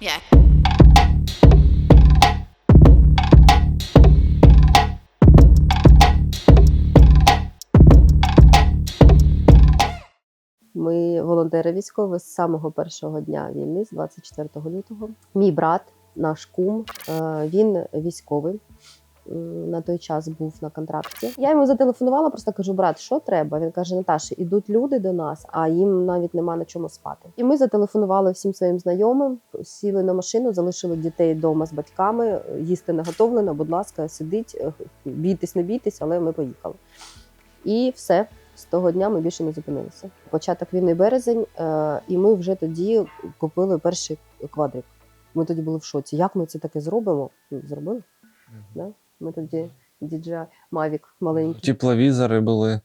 Yeah. Ми волонтери військові з самого першого дня війни, з 24 лютого. Мій брат, наш кум, е, він військовий. На той час був на контракті. Я йому зателефонувала, просто кажу: брат, що треба? Він каже: Наташа, ідуть люди до нас, а їм навіть нема на чому спати. І ми зателефонували всім своїм знайомим, сіли на машину, залишили дітей вдома з батьками. Їсти наготовлено, будь ласка, сидіть, бійтесь, не бійтесь, але ми поїхали. І все. З того дня ми більше не зупинилися. Початок війни березень, е, і ми вже тоді купили перший квадрик. Ми тоді були в шоці. Як ми це таке зробимо? Ну, Зробили? Да? Ми тоді DJI Mavic маленький. Тепловізори були.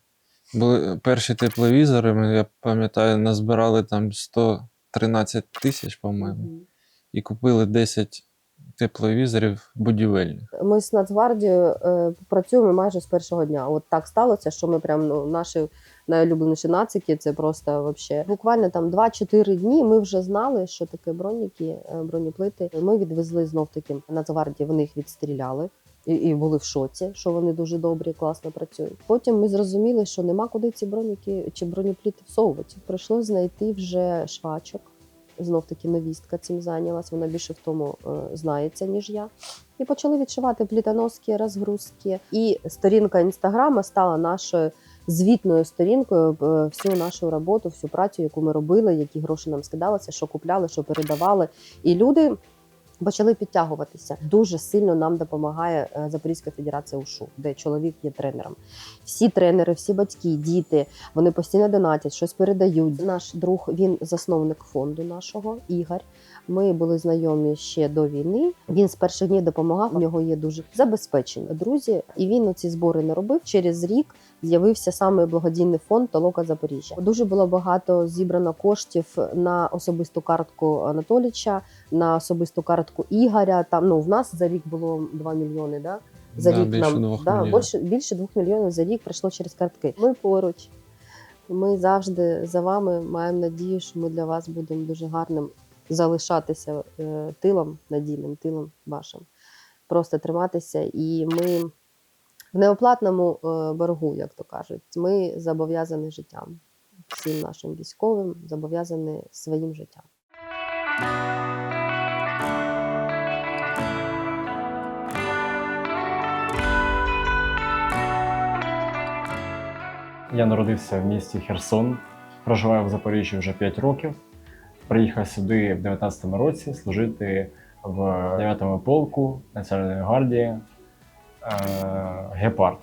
Були перші тепловізори, ми, я пам'ятаю, назбирали там 113 тисяч, по-моєму, Мгм. і купили 10 тепловізорів будівельних. Ми з Нацгвардією е, працюємо майже з першого дня. От так сталося, що ми прям ну, наші найулюбленіші нацики. Це просто вообще буквально там 2-4 дні. Ми вже знали, що таке броніки, е, бронеплити. Ми відвезли знов таки Нацгвардії. Вони їх відстріляли. І, і були в шоці, що вони дуже добрі, класно працюють. Потім ми зрозуміли, що нема куди ці броніки чи бронепліти всовувати. Прийшлось знайти вже швачок. Знов таки новістка цим зайнялась. Вона більше в тому е, знається, ніж я. І почали відшивати плітоноски, розгрузки. І сторінка інстаграма стала нашою звітною сторінкою е, всю нашу роботу, всю працю, яку ми робили, які гроші нам скидалися, що купляли, що передавали. І люди. Почали підтягуватися. Дуже сильно нам допомагає е, Запорізька Федерація УШУ, де чоловік є тренером. Всі тренери, всі батьки, діти, вони постійно донатять, щось передають. Наш друг, він засновник фонду нашого, Ігор. Ми були знайомі ще до війни. Він з перших днів допомагав. У нього є дуже забезпечені друзі, і він ці збори не робив. Через рік з'явився саме благодійний фонд Толока Запоріжжя. Дуже було багато зібрано коштів на особисту картку Анатоліча, на особисту картку Ігоря. Там ну в нас за рік було 2 мільйони. Да? За Да, рік більше нам да, більше, більше двох мільйонів за рік прийшло через картки. Ми поруч. Ми завжди за вами маємо надію, що ми для вас будемо дуже гарним залишатися е, тилом, надійним тилом вашим. Просто триматися. І ми в неоплатному е, боргу, як то кажуть, ми зобов'язані життям. Всім нашим військовим зобов'язані своїм життям. Я народився в місті Херсон, проживаю в Запоріжжі вже 5 років. Приїхав сюди в 19-му році служити в 9-му полку Національної гвардії Гепард.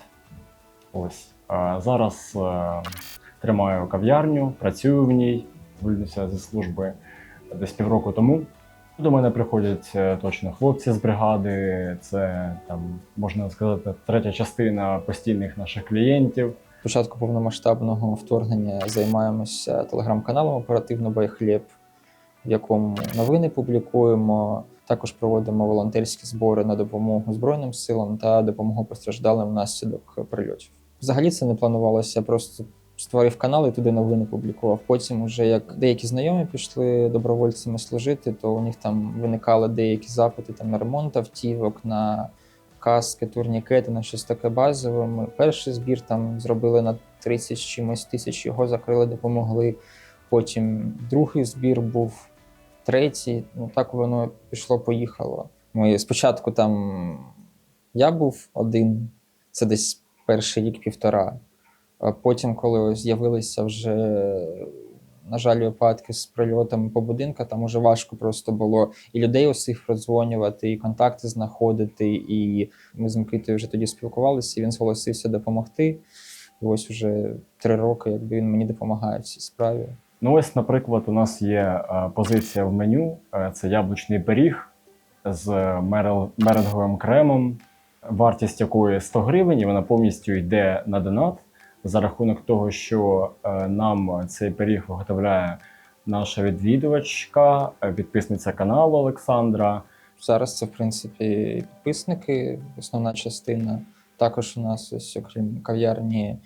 Ось. Зараз е, тримаю кав'ярню, працюю в ній, звільнився зі служби десь півроку тому. До мене приходять е, точно хлопці з бригади. Це там можна сказати третя частина постійних наших клієнтів. З початку повномасштабного вторгнення займаємося телеграм-каналом Оперативно Байхліб, в якому новини публікуємо. Також проводимо волонтерські збори на допомогу Збройним силам та допомогу постраждалим внаслідок прильотів. Взагалі це не планувалося, просто створив канал і туди новини публікував. Потім, уже як деякі знайомі пішли добровольцями служити, то у них там виникали деякі запити там на ремонт автівок, на каски, турнікети, на щось таке базове. Ми перший збір там зробили на 30 чимось тисяч, його закрили, допомогли. Потім другий збір був, третій. Ну так воно пішло, поїхало. Ми спочатку там я був один, це десь перший рік півтора. А потім, коли з'явилися вже, на жаль, випадки з прильотами по будинку, там уже важко просто було і людей усіх продзвонювати, і контакти знаходити. І ми з Микитою вже тоді спілкувалися, і він зголосився допомогти. І ось уже три роки, якби він мені допомагає в цій справі. Ну, ось, наприклад, у нас є е, позиція в меню: Е, це яблучний пиріг з меренговим кремом, вартість якої 100 гривень, і вона повністю йде на донат за рахунок того, що е, нам цей пиріг виготовляє наша відвідувачка, підписниця каналу Олександра. Зараз це, в принципі, підписники, основна частина. Також у нас, ось, окрім кав'ярні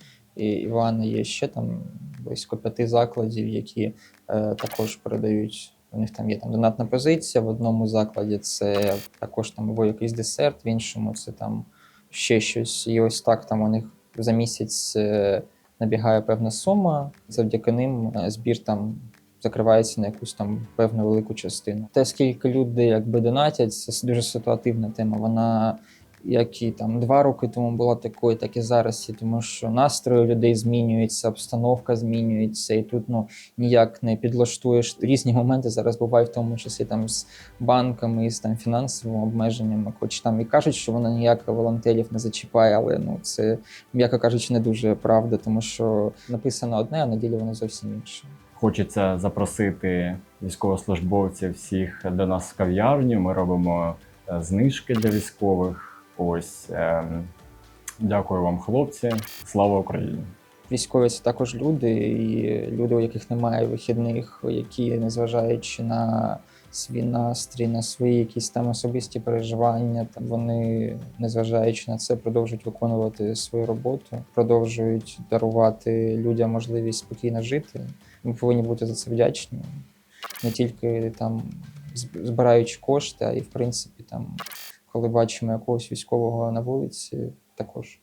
Івана, є ще там близько п'яти закладів, які е, також передають У них там є там донатна позиція. В одному закладі це також там або якийсь десерт, в іншому це там ще щось. І ось так там у них за місяць е, набігає певна сума. Завдяки ним е, збір там закривається на якусь там певну велику частину. Те, скільки люди якби донатять, це дуже ситуативна тема. Вона як і там два роки тому була такою, так і зараз. І тому що настрої людей змінюються, обстановка змінюється, і тут ну ніяк не підлаштуєш. Різні моменти зараз бувають, в тому числі там з банками, і з там фінансовими обмеженнями. Хоч там і кажуть, що вона ніяк волонтерів не зачіпає, але ну це м'яко кажучи, не дуже правда, тому що написано одне, а на ділі воно зовсім інше. Хочеться запросити військовослужбовців всіх до нас в кав'ярню. Ми робимо е, знижки для військових. Ось ем, дякую вам, хлопці. Слава Україні! Військові це також люди, і люди, у яких немає вихідних, які, незважаючи на свій настрій, на свої якісь там особисті переживання, там вони, незважаючи на це, продовжують виконувати свою роботу, продовжують дарувати людям можливість спокійно жити. Ми повинні бути за це вдячні, не тільки там збираючи кошти, а й в принципі там, коли бачимо якогось військового на вулиці, також.